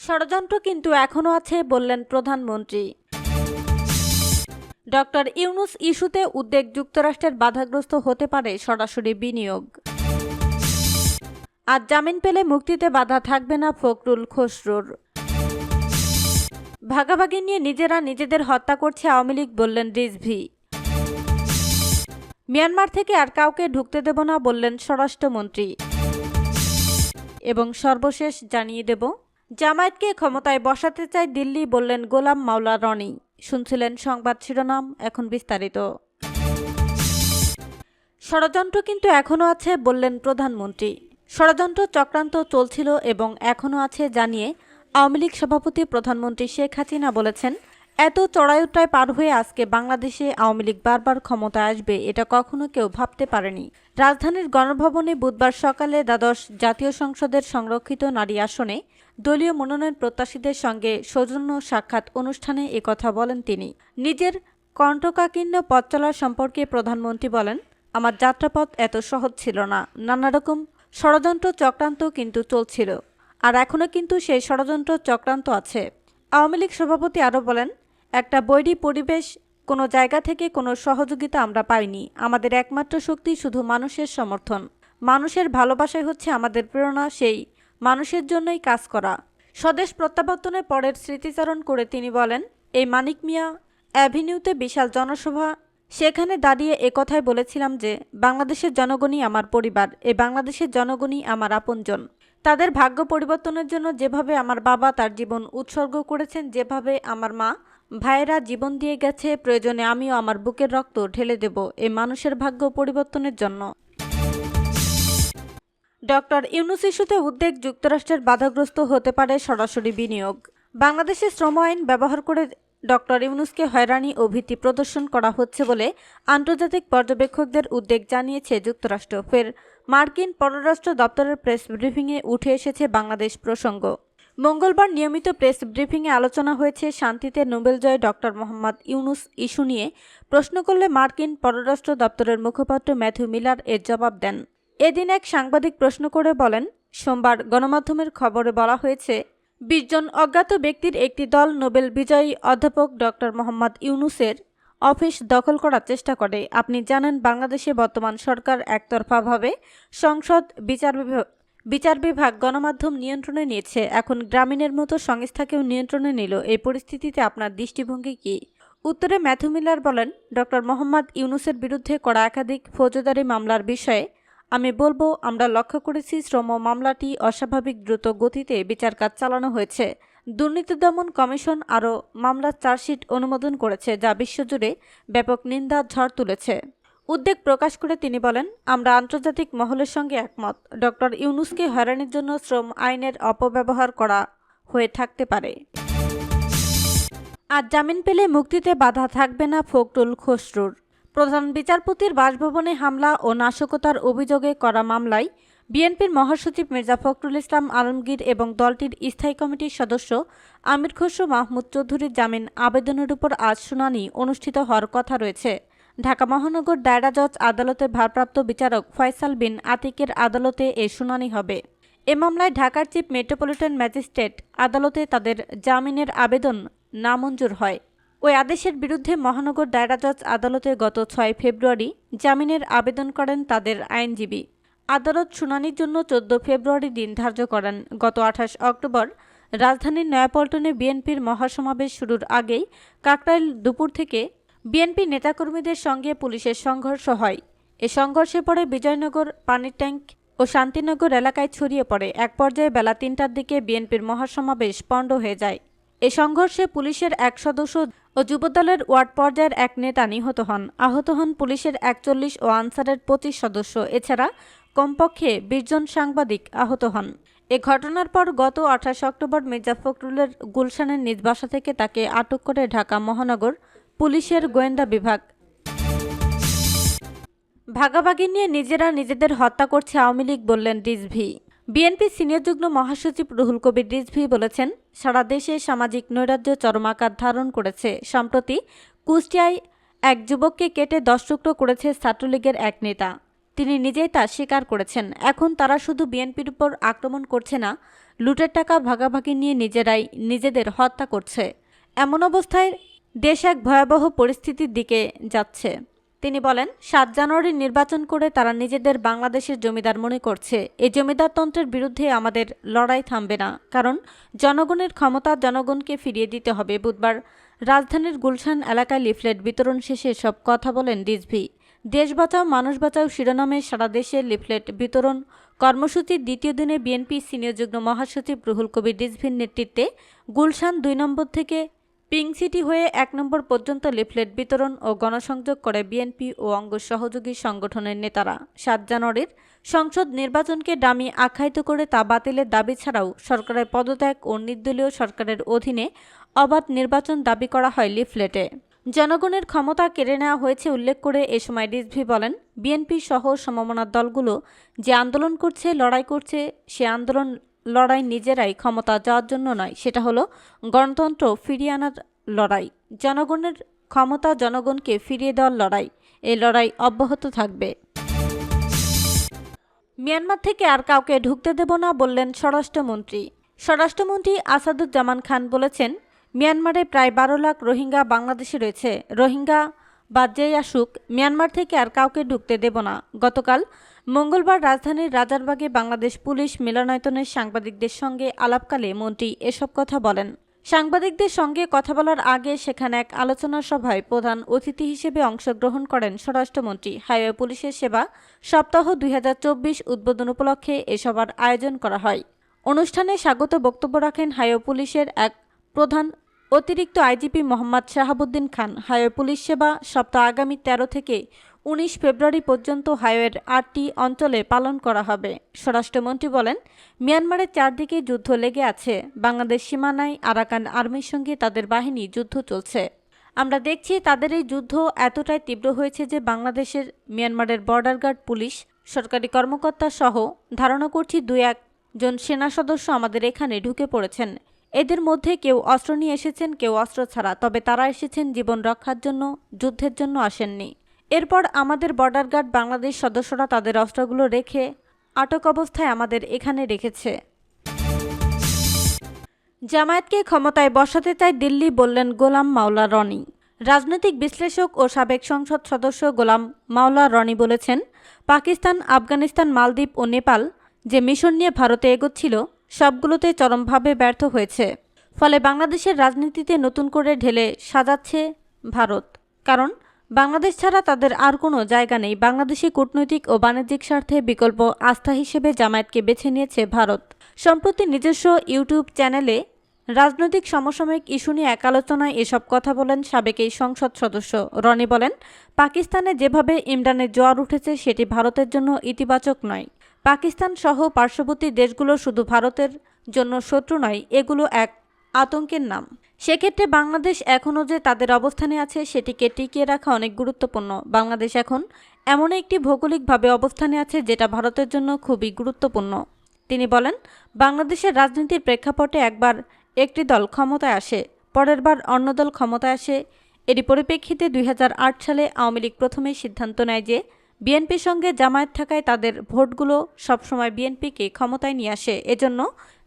ষড়যন্ত্র কিন্তু এখনও আছে বললেন প্রধানমন্ত্রী। ডক্টর ইউনুস ইস্যুতে উদ্বেগ যুক্তরাষ্ট্রের বাধাগ্রস্ত হতে পারে সরাসরি বিনিয়োগ। আজ জামিন পেলে মুক্তিতে বাধা থাকবে না ফখরুল খসরুর। ভাগাভাগি নিয়ে নিজেরা নিজেদের হত্যা করছে আওয়ামী লীগ বললেন রিজভি। মিয়ানমার থেকে আর কাউকে ঢুকতে দেব না বললেন স্বরাষ্ট্রমন্ত্রী। এবং সর্বশেষ জানিয়ে দেব জামায়াতকে ক্ষমতায় বসাতে চায় দিল্লি বললেন গোলাম মাওলা রনি। শুনছিলেন সংবাদ শিরোনাম, এখন বিস্তারিত। ষড়যন্ত্র কিন্তু এখনও আছে বললেন প্রধানমন্ত্রী। ষড়যন্ত্র চক্রান্ত চলছিল এবং এখনও আছে জানিয়ে আওয়ামী লীগ সভাপতি প্রধানমন্ত্রী শেখ হাসিনা বলেছেন এত চড়াইউটায় পার হয়ে আজকে বাংলাদেশে আওয়ামী লীগ বারবার ক্ষমতায় আসবে, এটা কখনো কেউ ভাবতে পারেনি। রাজধানীর গণভবনে বুধবার সকালে দ্বাদশ জাতীয় সংসদের সংরক্ষিত নারী আসনে দলীয় মনোনয়ন প্রত্যাশীদের সঙ্গে সৌজন্য সাক্ষাৎ অনুষ্ঠানে একথা বলেন তিনি। নিজের কণ্ঠকাকীর্ণ পথ চলার সম্পর্কে প্রধানমন্ত্রী বলেন, আমার যাত্রাপথ এত সহজ ছিল না। নানা রকম ষড়যন্ত্র চক্রান্ত কিন্তু চলছিল। আর এখনও কিন্তু সেই ষড়যন্ত্র চক্রান্ত আছে। আওয়ামী লীগ সভাপতি আরও বলেন একটা বৈরী পরিবেশ, কোনো জায়গা থেকে কোনো সহযোগিতা আমরা পাইনি। আমাদের একমাত্র শক্তি শুধু মানুষের সমর্থন। মানুষের ভালোবাসাই হচ্ছে আমাদের প্রেরণা, সেই মানুষের জন্যই কাজ করা। স্বদেশ প্রত্যাবর্তনের পরের স্মৃতিচারণ করে তিনি বলেন, এই মানিক মিয়া অ্যাভিনিউতে বিশাল জনসভা। সেখানে দাঁড়িয়ে একথাই বলেছিলাম যে, বাংলাদেশের জনগণই আমার পরিবার এই বাংলাদেশের জনগণই আমার আপনজন। তাদের ভাগ্য পরিবর্তনের জন্য যেভাবে আমার বাবা তার জীবন উৎসর্গ করেছেন, যেভাবে আমার মা ভাইয়েরা, জীবন দিয়ে গেছে, প্রয়োজনে আমিও আমার বুকের রক্ত ঢেলে দেব এই মানুষের ভাগ্য পরিবর্তনের জন্য। ডক্টর ইউনুস ইস্যুতে উদ্বেগ যুক্তরাষ্ট্রের বাধাগ্রস্ত হতে পারে সরাসরি বিনিয়োগ। বাংলাদেশে শ্রম আইন ব্যবহার করে ডক্টর ইউনুসকে হয়রানি ও ভীতি প্রদর্শন করা হচ্ছে বলে আন্তর্জাতিক পর্যবেক্ষকদের উদ্বেগ জানিয়েছে যুক্তরাষ্ট্র। ফের মার্কিন পররাষ্ট্র দপ্তরের প্রেস ব্রিফিংয়ে উঠে এসেছে বাংলাদেশ প্রসঙ্গ। মঙ্গলবার নিয়মিত প্রেস ব্রিফিংয়ে আলোচনা হয়েছে শান্তিতে নোবেল জয় ডক্টর মোহাম্মদ ইউনুস ইস্যু নিয়ে। প্রশ্ন করলে মার্কিন পররাষ্ট্র দপ্তরের মুখপাত্র ম্যাথিউ মিলার এর জবাব দেন। এদিন এক সাংবাদিক প্রশ্ন করে বলেন, সোমবার গণমাধ্যমের খবরে বলা হয়েছে, বিশ জন অজ্ঞাত ব্যক্তির একটি দল নোবেল বিজয়ী অধ্যাপক ডক্টর মোহাম্মদ ইউনুসের অফিস দখল করার চেষ্টা করে। আপনি জানেন, বাংলাদেশে বর্তমান সরকার একতরফাভাবে সংসদ বিচার বিচার বিভাগ গণমাধ্যম নিয়ন্ত্রণে নিয়েছে। এখন গ্রামীণের মতো সংস্থাকেও নিয়ন্ত্রণে নিল। এই পরিস্থিতিতে আপনার দৃষ্টিভঙ্গি কী? উত্তরে ম্যাথু মিলার বলেন, ডক্টর মোহাম্মদ ইউনুসের বিরুদ্ধে করা একাধিক ফৌজদারি মামলার বিষয়ে আমি বলব, আমরা লক্ষ্য করেছি শ্রম মামলাটি অস্বাভাবিক দ্রুত গতিতে বিচার কাজ চালানো হয়েছে। দুর্নীতি দমন কমিশন আরও মামলার চার্জশিট অনুমোদন করেছে, যা বিশ্বজুড়ে ব্যাপক নিন্দা ঝড় তুলেছে। উদ্বেগ প্রকাশ করে তিনি বলেন, আমরা আন্তর্জাতিক মহলের সঙ্গে একমত। ডক্টর ইউনুসকে হয়রানির জন্য শ্রম আইনের অপব্যবহার করা হয়ে থাকতে পারে। আজ জামিন পেলে মুক্তিতে বাধা থাকবে না ফখরুল খসরুর। প্রধান বিচারপতির বাসভবনে হামলা ও নাশকতার অভিযোগে করা মামলায় বিএনপির মহাসচিব মির্জা ফখরুল ইসলাম আলমগীর এবং দলটির স্থায়ী কমিটির সদস্য আমির খসরু মাহমুদ চৌধুরীর জামিন আবেদনের উপর আজ শুনানি অনুষ্ঠিত হওয়ার কথা রয়েছে। ঢাকা মহানগর দায়রা জজ আদালতের ভারপ্রাপ্ত বিচারক ফয়সাল বিন আতিকের আদালতে এ শুনানি হবে। এ মামলায় ঢাকার চিফ মেট্রোপলিটন ম্যাজিস্ট্রেট আদালতে তাদের জামিনের আবেদন নামঞ্জুর হয়। ওই আদেশের বিরুদ্ধে মহানগর দায়রা জজ আদালতে গত ছয় ফেব্রুয়ারি জামিনের আবেদন করেন তাদের আইনজীবী। আদালত শুনানির জন্য চোদ্দ ফেব্রুয়ারি দিন ধার্য করেন। গত আঠাশ অক্টোবর রাজধানীর নয়াপল্টনে বিএনপির মহাসমাবেশ শুরুর আগেই কাকরাইল দুপুর থেকে বিএনপি নেতাকর্মীদের সঙ্গে পুলিশের সংঘর্ষ হয়। এ সংঘর্ষে পরে বিজয়নগর, পানির ট্যাঙ্ক ও শান্তিনগর এলাকায় ছড়িয়ে পড়ে। এক পর্যায়ে বেলা তিনটার দিকে বিএনপির মহাসমাবেশ পণ্ড হয়ে যায়। এ সংঘর্ষে পুলিশের এক সদস্য ও যুবদলের ওয়ার্ড পর্যায়ের এক নেতা নিহত হন। আহত হন পুলিশের একচল্লিশ ও আনসারের পঁচিশ সদস্য। এছাড়া কমপক্ষে বিশ জন সাংবাদিক আহত হন। এ ঘটনার পর গত আঠাশ অক্টোবর মির্জা ফখরুলের গুলশানের নিজ বাসা থেকে তাকে আটক করে ঢাকা মহানগর পুলিশের গোয়েন্দা বিভাগ। ভাগাভাগি নিয়ে নিজেরা নিজেদের হত্যা করছে আওয়ামী লীগ বললেন রিজভি বিএনপি সিনিয়র যুগ্ম মহাসচিব রুহুল কবির রিজভি বলেছেন, সারা দেশে সামাজিক নৈরাজ্য চরমাকার ধারণ করেছে। সম্প্রতি কুষ্টিয়ায় এক যুবককে কেটে দশ টুকরো করেছে ছাত্রলীগের এক নেতা। তিনি নিজেই তা স্বীকার করেছেন। এখন তারা শুধু বিএনপির উপর আক্রমণ করছে না, লুটের টাকা ভাগাভাগি নিয়ে নিজেরাই নিজেদের হত্যা করছে। এমন অবস্থায় দেশ এক ভয়াবহ পরিস্থিতির দিকে যাচ্ছে। তিনি বলেন, সাত জানুয়ারি নির্বাচন করে তারা নিজেদের বাংলাদেশের জমিদার মনে করছে। এই জমিদারতন্ত্রের বিরুদ্ধে আমাদের লড়াই থামবে না, কারণ জনগণের ক্ষমতা জনগণকে ফিরিয়ে দিতে হবে। বুধবার রাজধানীর গুলশান এলাকায় লিফলেট বিতরণ শেষে সব কথা বলেন রিজভি। দেশ বাঁচাও, মানুষ বাঁচাও শিরোনামে সারা দেশে লিফলেট বিতরণ কর্মসূচির দ্বিতীয় দিনে বিএনপি সিনিয়র যুগ্ম মহাসচিব রুহুল কবির রিজভির নেতৃত্বে গুলশান দুই নম্বর থেকে পিঙ্ক সিটি হয়ে এক নম্বর পর্যন্ত লিফলেট বিতরণ ও গণসংযোগ করে বিএনপি ও অঙ্গ সহযোগী সংগঠনের নেতারা। সাত জানুয়ারির সংসদ নির্বাচনকে ডামি আখ্যায়িত করে তা বাতিলের দাবি ছাড়াও সরকারের পদত্যাগ ও নির্দলীয় সরকারের অধীনে অবাধ নির্বাচন দাবি করা হয় লিফলেটে। জনগণের ক্ষমতা কেড়ে নেওয়া হয়েছে উল্লেখ করে এ সময় রিজভি বলেন, বিএনপি সহ সমমনার দলগুলো যে আন্দোলন করছে, লড়াই করছে, সে আন্দোলন লড়াই নিজেরাই ক্ষমতা যাওয়ার জন্য নয়, সেটা হলো গণতন্ত্র ফিরিয়ে আনার লড়াই। জনগণের ক্ষমতা জনগণকে ফিরিয়ে দেওয়ার লড়াই, এই লড়াই অব্যাহত থাকবে। মিয়ানমার থেকে আর কাউকে ঢুকতে দেব না বললেন স্বরাষ্ট্রমন্ত্রী। স্বরাষ্ট্রমন্ত্রী আসাদুজ্জামান খান বলেছেন, মিয়ানমারে প্রায় বারো লাখ রোহিঙ্গা বাংলাদেশে রয়েছে। রোহিঙ্গা বা যেই আসুক, মিয়ানমার থেকে আর কাউকে ঢুকতে দেব না। গতকাল মঙ্গলবার রাজধানীর রাজারবাগে বাংলাদেশ পুলিশ মিলনায়তনের সাংবাদিকদের সঙ্গে আলাপকালে মন্ত্রী এসব কথা বলেন। সাংবাদিকদের সঙ্গে কথা বলার আগে সেখানে এক আলোচনা সভায় প্রধান অতিথি হিসেবে অংশগ্রহণ করেন স্বরাষ্ট্রমন্ত্রী। হাইওয়ে পুলিশের সেবা সপ্তাহ দুই হাজার চব্বিশ উদ্বোধন উপলক্ষে এ সভার আয়োজন করা হয়। অনুষ্ঠানে স্বাগত বক্তব্য রাখেন হাইওয়ে পুলিশের এক প্রধান অতিরিক্ত IGP Mohammad Shahabuddin Khan highway police সেবা সপ্তাহ আগামী তেরো থেকে উনিশ ফেব্রুয়ারি পর্যন্ত হাইওয়ের আটটি অঞ্চলে পালন করা হবে। স্বরাষ্ট্রমন্ত্রী বলেন, মিয়ানমারের চারদিকে যুদ্ধ লেগে আছে। বাংলাদেশ সীমানায় আরাকান আর্মির সঙ্গে তাদের বাহিনী যুদ্ধ চলছে। আমরা দেখছি তাদের এই যুদ্ধ এতটাই তীব্র হয়েছে যে বাংলাদেশের মিয়ানমারের বর্ডার গার্ড পুলিশ, সরকারি কর্মকর্তা সহ ধারণা করছি দুই একজন সেনা সদস্য আমাদের এখানে ঢুকে পড়েছেন। এদের মধ্যে কেউ অস্ত্র নিয়ে এসেছেন, কেউ অস্ত্র ছাড়া। তবে তারা এসেছেন জীবন রক্ষার জন্য, যুদ্ধের জন্য আসেননি। এরপর আমাদের বর্ডার গার্ড বাংলাদেশ সদস্যরা তাদের অস্ত্রগুলো রেখে আটক অবস্থায় আমাদের এখানে রেখেছে। জামায়াতকে ক্ষমতায় বসাতে চায় দিল্লি বললেন গোলাম মাওলা রনি। রাজনৈতিক বিশ্লেষক ও সাবেক সংসদ সদস্য গোলাম মাওলা রনি বলেছেন, পাকিস্তান, আফগানিস্তান, মালদ্বীপ ও নেপাল যে মিশন নিয়ে ভারতে এগোচ্ছিল সবগুলোতে চরমভাবে ব্যর্থ হয়েছে। ফলে বাংলাদেশের রাজনীতিতে নতুন করে ঢেলে সাজাচ্ছে ভারত। কারণ, বাংলাদেশ ছাড়া তাদের আর কোনো জায়গা নেই। বাংলাদেশি কূটনৈতিক ও বাণিজ্যিক স্বার্থে বিকল্প আস্থা হিসেবে জামায়াতকে বেছে নিয়েছে ভারত। সম্প্রতি নিজস্ব ইউটিউব চ্যানেলে রাজনৈতিক সমসাময়িক ইস্যু নিয়ে এক আলোচনায় এসব কথা বলেন সাবেক এই সংসদ সদস্য। রনি বলেন, পাকিস্তানে যেভাবে ইমরানের জোয়ার উঠেছে, সেটি ভারতের জন্য ইতিবাচক নয়। পাকিস্তান সহ পার্শ্ববর্তী দেশগুলো শুধু ভারতের জন্য শত্রু নয়, এগুলো এক আতঙ্কের নাম। সেক্ষেত্রে বাংলাদেশ এখনও যে তাদের অবস্থানে আছে, সেটিকে টিকিয়ে রাখা অনেক গুরুত্বপূর্ণ। বাংলাদেশ এখন এমন একটি ভৌগোলিকভাবে অবস্থানে আছে, যেটা ভারতের জন্য খুবই গুরুত্বপূর্ণ। তিনি বলেন, বাংলাদেশের রাজনীতির প্রেক্ষাপটে একবার একটি দল ক্ষমতায় আসে, পরের বার অন্য দল ক্ষমতায় আসে। এরই পরিপ্রেক্ষিতে দুই হাজার আট সালে আওয়ামী লীগ প্রথমেই সিদ্ধান্ত নেয় যে বিএনপির সঙ্গে জামায়াত থাকায় তাদের ভোটগুলো সবসময় বিএনপিকে ক্ষমতায় নিয়ে আসে। এজন্য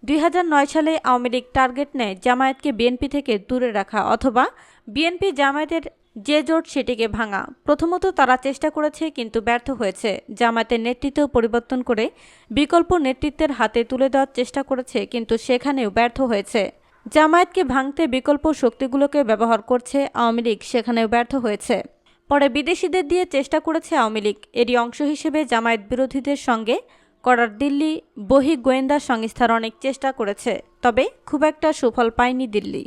দুই হাজার নয় সালে আওয়ামী লীগ টার্গেট নেয় জামায়াতকে বিএনপি থেকে দূরে রাখা অথবা বিএনপি জামায়াতের যে জোট সেটিকে ভাঙা। প্রথমত তারা চেষ্টা করেছে কিন্তু ব্যর্থ হয়েছে। জামায়াতের নেতৃত্ব পরিবর্তন করে বিকল্প নেতৃত্বের হাতে তুলে দেওয়ার চেষ্টা করেছে কিন্তু সেখানেও ব্যর্থ হয়েছে। জামায়াতকে ভাঙতে বিকল্প শক্তিগুলোকে ব্যবহার করছে আওয়ামী লীগ, সেখানেও ব্যর্থ হয়েছে। পরে বিদেশিদের দিয়ে চেষ্টা করেছে আওয়ামী লীগ। এরই অংশ হিসেবে জামায়াত বিরোধীদের সঙ্গে করার দিল্লি বহি গোয়েন্দা সংস্থার অনেক চেষ্টা করেছে, তবে খুব একটা সুফল পায়নি দিল্লি।